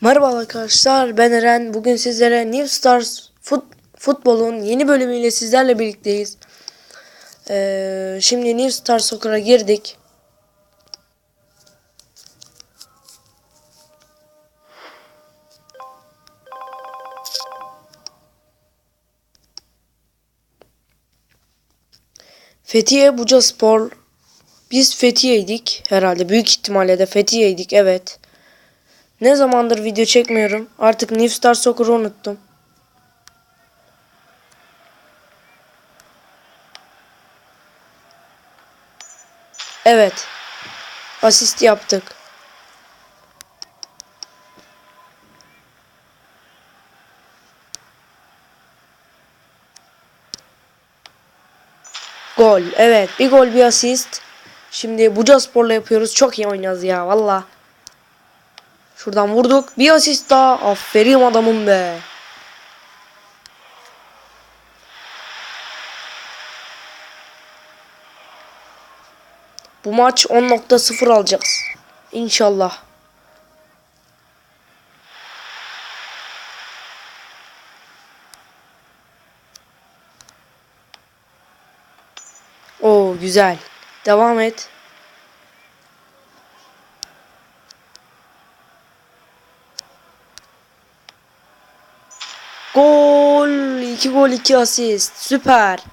Merhaba arkadaşlar ben Eren. Bugün sizlere New Stars Fut Futbol'un yeni bölümüyle sizlerle birlikteyiz. Ee, şimdi New Stars Soccer'a girdik. Fethiye Buca Spor. Biz Fethiye'ydik herhalde. Büyük ihtimalle de Fethiye'ydik evet. Ne zamandır video çekmiyorum. Artık New Star Soccer'ı unuttum. Evet. Asist yaptık. Gol. Evet. Bir gol bir asist. Şimdi Buca Spor'la yapıyoruz. Çok iyi oynuyoruz ya. Valla. Şuradan vurduk. Bir asist daha. Aferin adamım be. Bu maç 10.0 alacağız. İnşallah. Oo güzel. Devam et. Gol. 2 gol 2 asist. Süper.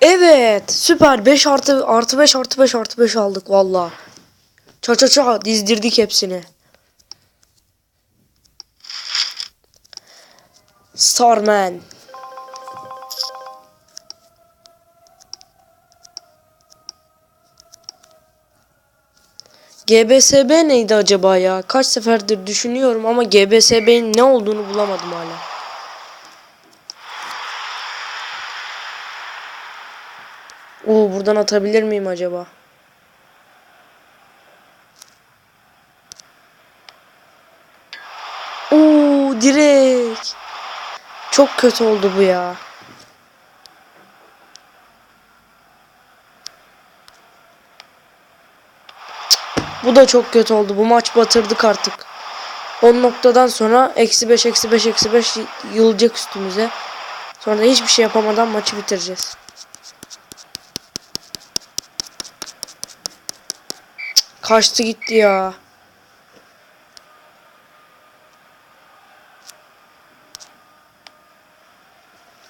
Evet. Süper. 5 artı artı 5 artı 5 artı 5 aldık valla. Ça ça ça dizdirdik hepsini. Starman. GBSB neydi acaba ya? Kaç seferdir düşünüyorum ama GBSB'nin ne olduğunu bulamadım hala. Oo buradan atabilir miyim acaba? Oo direkt. Çok kötü oldu bu ya. Bu da çok kötü oldu. Bu maç batırdık artık. 10 noktadan sonra eksi 5 eksi 5 eksi 5 yılacak üstümüze. Sonra da hiçbir şey yapamadan maçı bitireceğiz. Kaçtı gitti ya.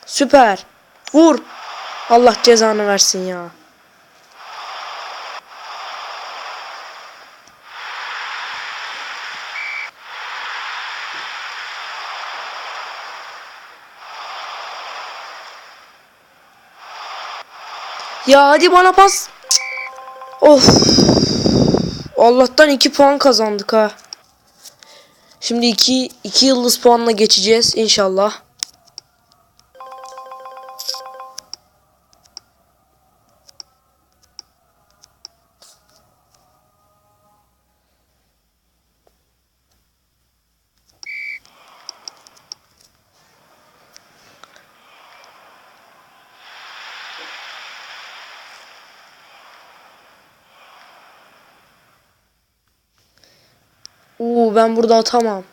Süper. Vur. Allah cezanı versin ya. Ya hadi bana pas. Of. Allah'tan 2 puan kazandık ha. Şimdi 2 2 yıldız puanla geçeceğiz inşallah. Oo ben burada atamam.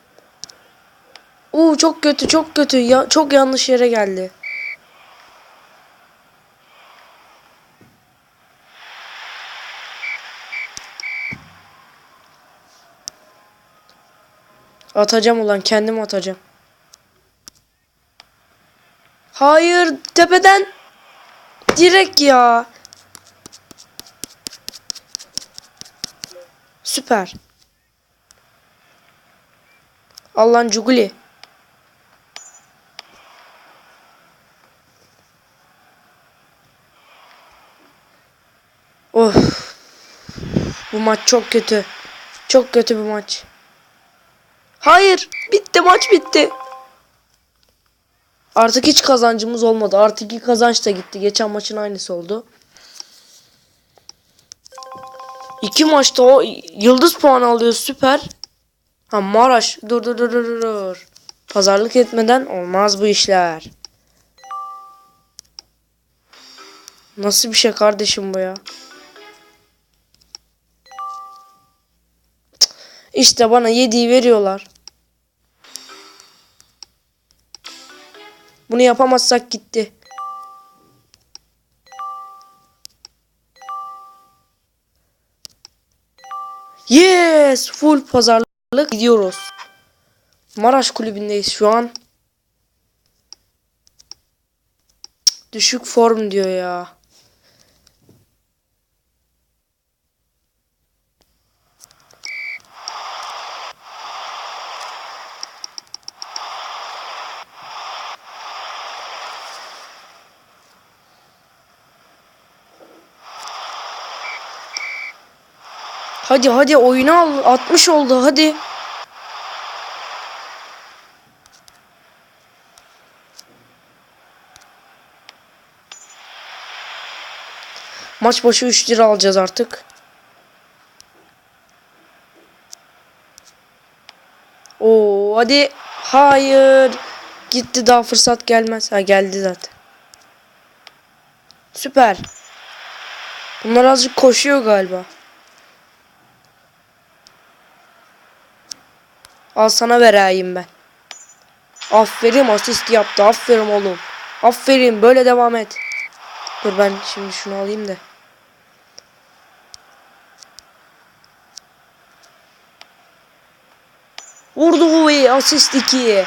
Oo çok kötü çok kötü ya çok yanlış yere geldi. Atacağım ulan kendim atacağım. Hayır tepeden direkt ya. Süper. Allah'ın cuguli. Of. Bu maç çok kötü. Çok kötü bir maç. Hayır. Bitti maç bitti. Artık hiç kazancımız olmadı. Artık iki kazanç da gitti. Geçen maçın aynısı oldu. İki maçta o yıldız puan alıyor süper. Ha Maraş. Dur dur dur dur dur. Pazarlık etmeden olmaz bu işler. Nasıl bir şey kardeşim bu ya? İşte bana 7'yi veriyorlar. Bunu yapamazsak gitti. Yes! Full pazarlık gidiyoruz. Maraş kulübündeyiz şu an. Düşük form diyor ya. Hadi hadi oyunu al. 60 oldu hadi. Maç başı 3 lira alacağız artık. Oo hadi. Hayır. Gitti daha fırsat gelmez. Ha geldi zaten. Süper. Bunlar azıcık koşuyor galiba. Al sana vereyim ben. Aferin asist yaptı. Aferin oğlum. Aferin böyle devam et. Dur ben şimdi şunu alayım da. Vurdu ve asist 2.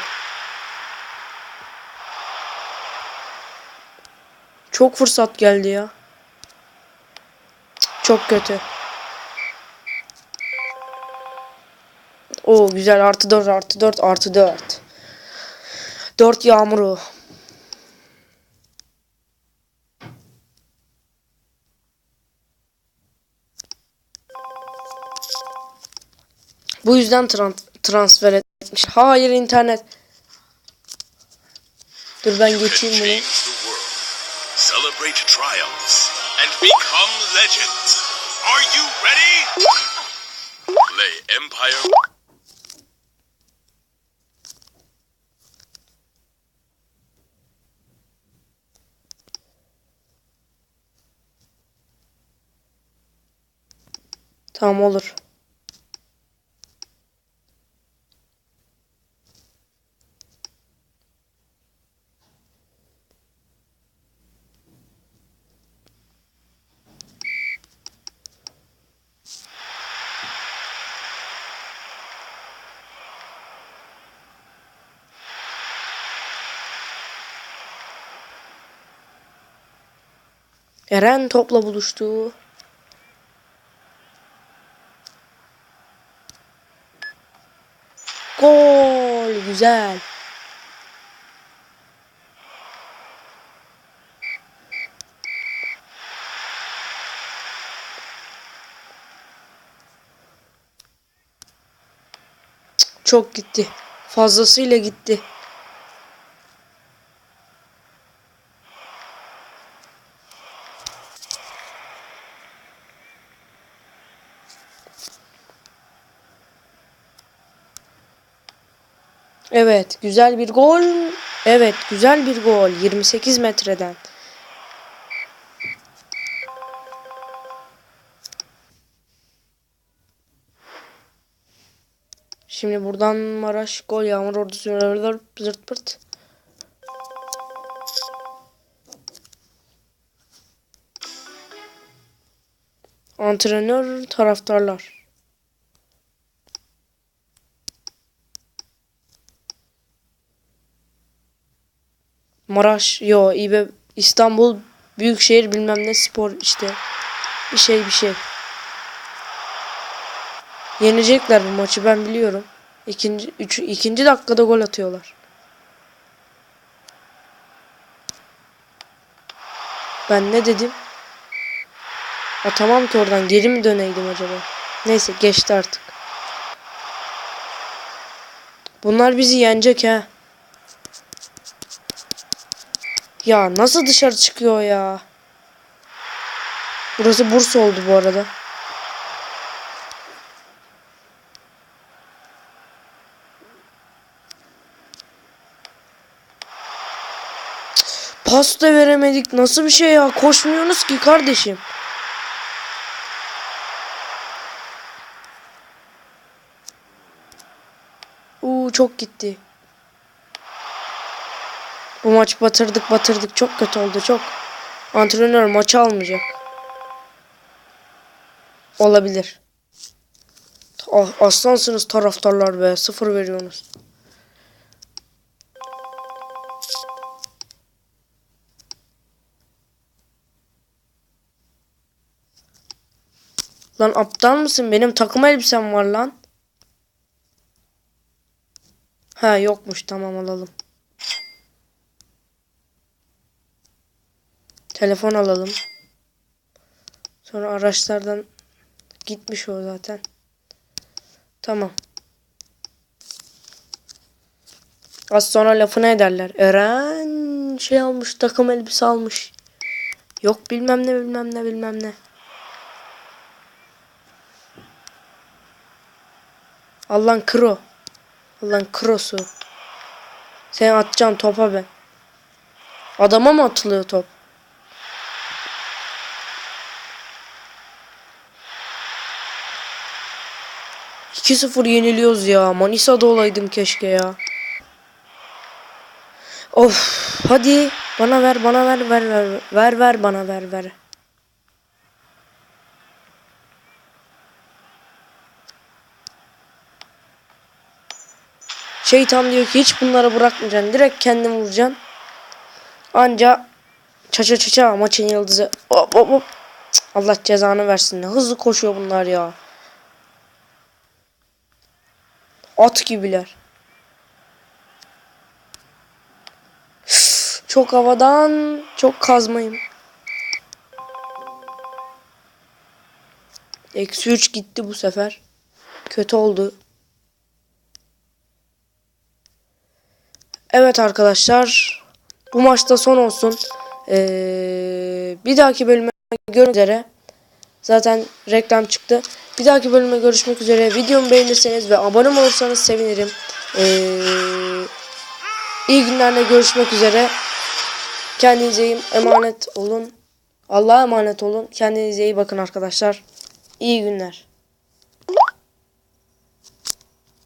Çok fırsat geldi ya. Çok kötü. O güzel artı 4 artı 4 artı 4. 4 yağmuru. Bu yüzden tran- transfer etmiş. Hayır internet. Dur ben geçeyim bunu. celebrate triumphs, and become legends. Are you ready? Play Empire. Tamam olur. Eren topla buluştu. Gol güzel. Çok gitti. Fazlasıyla gitti. Evet, güzel bir gol. Evet, güzel bir gol. 28 metreden. Şimdi buradan Maraş gol yağmur ordusu zırt pırt. Antrenör taraftarlar. Maraş, yo İBE İstanbul Büyükşehir bilmem ne spor işte. Bir şey bir şey. Yenecekler bu maçı ben biliyorum. İkinci, üç, ikinci dakikada gol atıyorlar. Ben ne dedim? Atamam ki oradan geri mi döneydim acaba? Neyse geçti artık. Bunlar bizi yenecek ha. Ya nasıl dışarı çıkıyor ya? Burası Bursa oldu bu arada. pas veremedik. Nasıl bir şey ya? Koşmuyorsunuz ki kardeşim. Uuu çok gitti. Bu maç batırdık batırdık. Çok kötü oldu çok. Antrenör maçı almayacak. Olabilir. Aslansınız taraftarlar be. Sıfır veriyorsunuz. Lan aptal mısın? Benim takım elbisem var lan. Ha yokmuş tamam alalım. Telefon alalım. Sonra araçlardan gitmiş o zaten. Tamam. Az sonra lafını ederler. Eren şey almış takım elbise almış. Yok bilmem ne bilmem ne bilmem ne. Allah'ın kro. Allah'ın krosu. Sen atacaksın topa ben. Adama mı atılıyor top? İki sıfır yeniliyoruz ya. Manisa'da olaydım keşke ya. Of hadi bana ver bana ver ver ver ver ver bana ver ver. Şeytan diyor ki hiç bunları bırakmayacaksın. Direkt kendin vuracaksın. Anca çaça çaça maçın yıldızı. Hop hop hop. Allah cezanı versin. Hızlı koşuyor bunlar ya. At gibiler. Çok havadan çok kazmayım. Eksi 3 gitti bu sefer. Kötü oldu. Evet arkadaşlar. Bu maçta son olsun. Ee, bir dahaki bölüme görüşmek üzere. Zaten reklam çıktı. Bir dahaki bölüme görüşmek üzere. Videomu beğenirseniz ve abone olursanız sevinirim. Ee, iyi günlerle görüşmek üzere. Kendinize iyi emanet olun. Allah'a emanet olun. Kendinize iyi bakın arkadaşlar. İyi günler.